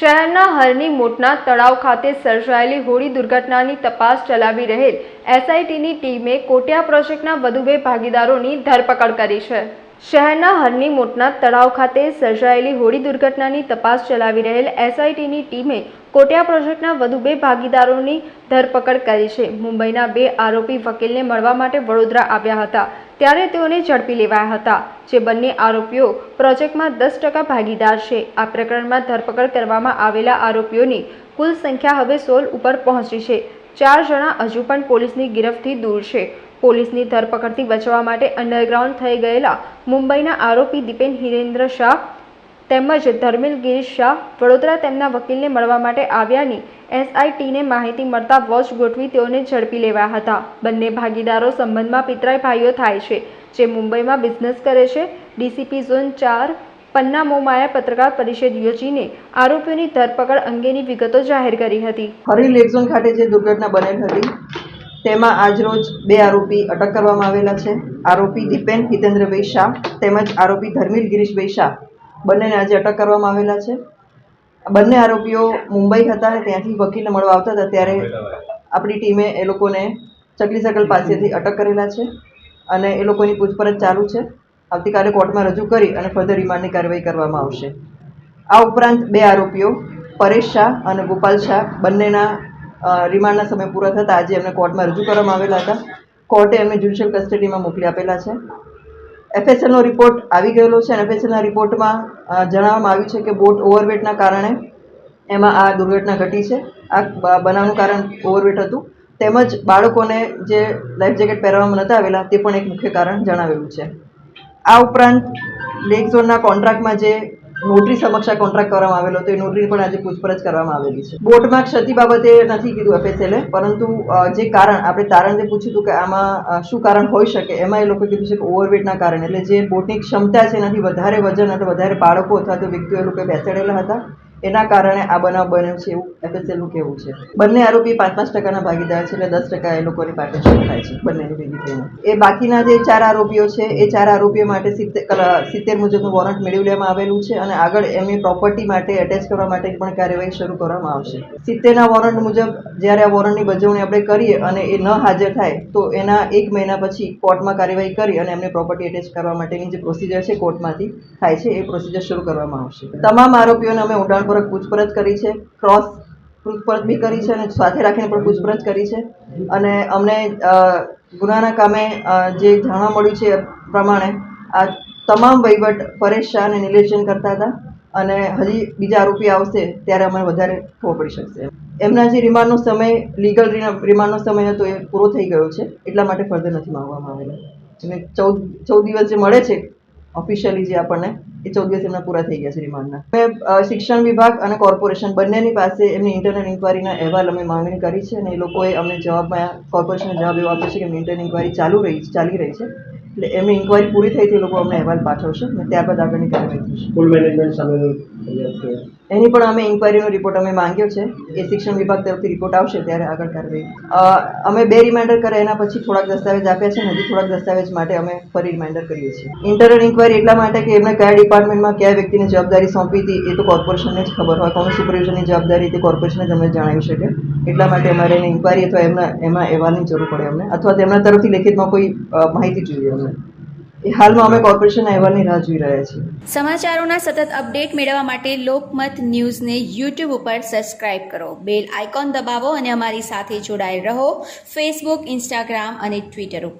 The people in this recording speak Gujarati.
શહેરના હરની મોટના તળાવ ખાતે સર્જાયેલી હોળી દુર્ઘટનાની તપાસ ચલાવી રહેલ એસઆઈટીની ટીમે કોટિયા પ્રોજેક્ટના વધુ બે ભાગીદારોની ધરપકડ કરી છે. શહેરના હરની મોટના તળાવ ખાતે સર્જાયેલી હોળી દુર્ઘટનાની તપાસ ચલાવી રહેલ એસઆઈટીની ટીમે કોટિયા પ્રોજેક્ટના વધુ બે ભાગીદારોની ધરપકડ કરી છે. મુંબઈના બે આરોપી વકીલને મળવા માટે વડોદરા આવ્યા હતા. ત્યારે તેઓને ઝડપી લેવાયા હતા, જે બંને આરોપીઓ પ્રોજેક્ટમાં દસ ટકા ભાગીદાર છે. આ પ્રકરણમાં ધરપકડ કરવામાં આવેલા આરોપીઓની કુલ સંખ્યા હવે સોળ ઉપર પહોંચી છે. ચાર જણા હજુ પણ પોલીસની ગિરફથી દૂર છે. પોલીસની ધરપકડથી બચવા માટે અંડરગ્રાઉન્ડ થઈ ગયેલા મુંબઈના આરોપી દીપેન હિરેન્દ્ર શાહ તેમજ ધર્મિલ ગિરીશ શાહ વડોદરા તેમના વકીલને મળવા માટે આવ્યાની એસઆઈટીને માહિતી મળતા વોચ ગોઠવી તેઓને ઝડપી લેવાયા હતા. બંને ભાગીદારો સંબંધમાં પિતરાઈ ભાઈઓ થાય છે, જે મુંબઈમાં બિઝનેસ કરે છે. ડીસીપી ઝોન ચાર, પન્ના મોમાયા પત્રકાર પરિષદ યોજીને આરોપીઓની ધરપકડ અંગેની વિગતો જાહેર કરી હતી. હરી લેકઝોન ખાતે જે દુર્ઘટના બનેલ હતી, તેમાં આજરોજ બે આરોપી અટક કરવામાં આવેલા છે. આરોપી દીપેન હિતેન્દ્રભાઈ શાહ તેમજ આરોપી ધર્મીલ ગિરીશભાઈ શાહ બંનેને આજે અટક કરવામાં આવેલા છે. બંને આરોપીઓ મુંબઈ હતા અને ત્યાંથી વકીલને મળવા આવતા હતા ત્યારે આપણી ટીમે એ લોકોને ચકલી સકલ પાસેથી અટક કરેલા છે અને એ લોકોની પૂછપરછ ચાલુ છે. આવતીકાલે કોર્ટમાં રજૂ કરી અને ફર્ધર રિમાન્ડની કાર્યવાહી કરવામાં આવશે. આ ઉપરાંત બે આરોપીઓ, પરેશ શાહ અને ગોપાલ શાહ, બંનેના રિમાન્ડના સમય પૂરા થતાં આજે એમને કોર્ટમાં રજૂ કરવામાં આવેલા હતા. કોર્ટે એમને જ્યુડિશિયલ કસ્ટડીમાં મોકલી આપેલા છે. એફએસએલનો રિપોર્ટ આવી ગયેલો છે અને એફએસએલના રિપોર્ટમાં જણાવવામાં આવ્યું છે કે બોટ ઓવરવેટના કારણે એમાં આ દુર્ઘટના ઘટી છે. આ બનાવનું કારણ ઓવરવેટ હતું. તેમજ બાળકોને જે લાઈફ જેકેટ પહેરવામાં નહોતા આવેલા, તે પણ એક મુખ્ય કારણ જણાવેલું છે. આ ઉપરાંત, લેક ઝોનના કોન્ટ્રાક્ટમાં જે નોટરી સમક્ષ આ કોન્ટ્રાક્ટ કરવામાં આવેલો હતો. એ નોટરી પણ આજે પૂછપરછ કરવામાં આવેલી છે. બોટમાં ક્ષતિ બાબતે નથી કીધું એફએસએલે પરંતુ જે કારણ, આપણે તારણ જે પૂછ્યું હતું કે આમાં શું કારણ હોઈ શકે, એમાં એ લોકો કીધું છે કે ઓવરવેટના કારણે. એટલે જે બોટની ક્ષમતા છે એનાથી વધારે વજન અથવા વધારે બાળકો અથવા તો વ્યક્તિઓ એ લોકો બેસાડેલા હતા. એના કારણે આ બનાવ બન્યો છે એવું એફએસએલનું કહેવું છે. બંને આરોપી પાંચ પાંચ ટકાના ભાગીદાર છે એટલે દસ ટકા એ લોકોની પાર્ટનરશિપ થાય છે બંનેની ભેગી એ બાકીના જે ચાર આરોપીઓ છે, એ ચાર આરોપીઓ માટે સિત્તેર સિત્તેર મુજબનું વોરંટ મેળવી લેવામાં આવેલું છે અને આગળ એમની પ્રોપર્ટી માટે એટેચ કરવા માટે પણ કાર્યવાહી શરૂ કરવામાં આવશે. સિત્તેરના વોરંટ મુજબ જ્યારે આ વોરંટની બજવણી આપણે કરીએ અને એ ન હાજર થાય, તો એના એક મહિના પછી કોર્ટમાં કાર્યવાહી કરી અને એમની પ્રોપર્ટી એટેચ કરવા માટેની જે પ્રોસિજર છે, કોર્ટમાંથી થાય છે, એ પ્રોસિજર શરૂ કરવામાં આવશે. તમામ આરોપીઓને અમે ઊંડાણપૂર્વક પૂછપરછ કરી છે ક્રોસ પૂછપરછ બી કરી છે અને સાથે રાખીને પણ પૂછપરછ કરી છે. અને અમને ગુનાના કામે જે જાણવા મળ્યું છે પ્રમાણે, આ તમામ વહીવટ પરેશ શાહ અને નિલેશ કરતા હતા અને હજી બીજા આરોપી આવશે ત્યારે અમને વધારે ખબર પડી શકશે. એમના જે રિમાન્ડનો સમય લીગલ રિમાન્ડનો સમય હતો એ પૂરો થઈ ગયો છે, એટલા માટે ફર્ધર નથી માંગવામાં આવેલા. અને ચૌદ ચૌદ દિવસ જે મળે છે ઓફિશિયલી જે આપણને એ ચૌદ દિવસ એમના પૂરા થઈ ગયા છે રિમાન્ડના. મેં શિક્ષણ વિભાગ અને કોર્પોરેશન બંનેની પાસે એમની ઇન્ટરનલ ઇન્કવાયરીના અહેવાલ અમે માંગણી કરી છે અને એ લોકોએ અમને જવાબમાં, કોર્પોરેશનને જવાબ એવો આપ્યો છે કે ઇન્ટરનલ ઇન્કવાયરી ચાલુ રહી, ચાલી રહી છે. એટલે એમની ઇન્કવાયરી પૂરી થઈ તે લોકો અમને અહેવાલ પાઠવશે અને ત્યારબાદ આગળની કાર્યવાહી સ્કૂલ મેનેજમેન્ટ સામે એની પણ અમે ઇન્કવાયરીનો રિપોર્ટ અમે માંગ્યો છે. એ શિક્ષણ વિભાગ તરફથી રિપોર્ટ આવશે ત્યારે આગળ કાર્યવાહી. અમે બે રિમાઇન્ડર કરે એના પછી થોડાક દસ્તાવેજ આપ્યા છે હજી થોડાક દસ્તાવેજ માટે અમે ફરી રિમાઇન્ડર કરીએ છીએ. ઇન્ટરનલ ઇન્કવાયરી એટલા માટે કે એમને કયા ડિપાર્ટમેન્ટમાં કયા વ્યક્તિને જવાબદારી સોંપી હતી એ તો કોર્પોરેશનને જ ખબર હોય. કોણ સુપરવિઝનની જવાબદારી તે કોર્પોરેશને જ અમને જણાવી શકે. એટલા માટે અમારે એની ઇન્કવાયરી અથવા એમના એમાં અહેવાલની જરૂર પડે અમને. અથવા તેમના તરફથી લેખિતમાં કોઈ માહિતી જોઈએ એ હાલમાં અમે કોર્પોરેશન અહેવાલની રાહ જોઈ રહ્યા છીએ. સમાચારોના સતત અપડેટ મેળવવા માટે લોકમત ન્યૂઝને યુટ્યુબ ઉપર સબસ્ક્રાઇબ કરો. બેલ આઇકોન દબાવો અને અમારી સાથે જોડાયેલ રહો. ફેસબુક ઇન્સ્ટાગ્રામ અને ટ્વિટર ઉપર.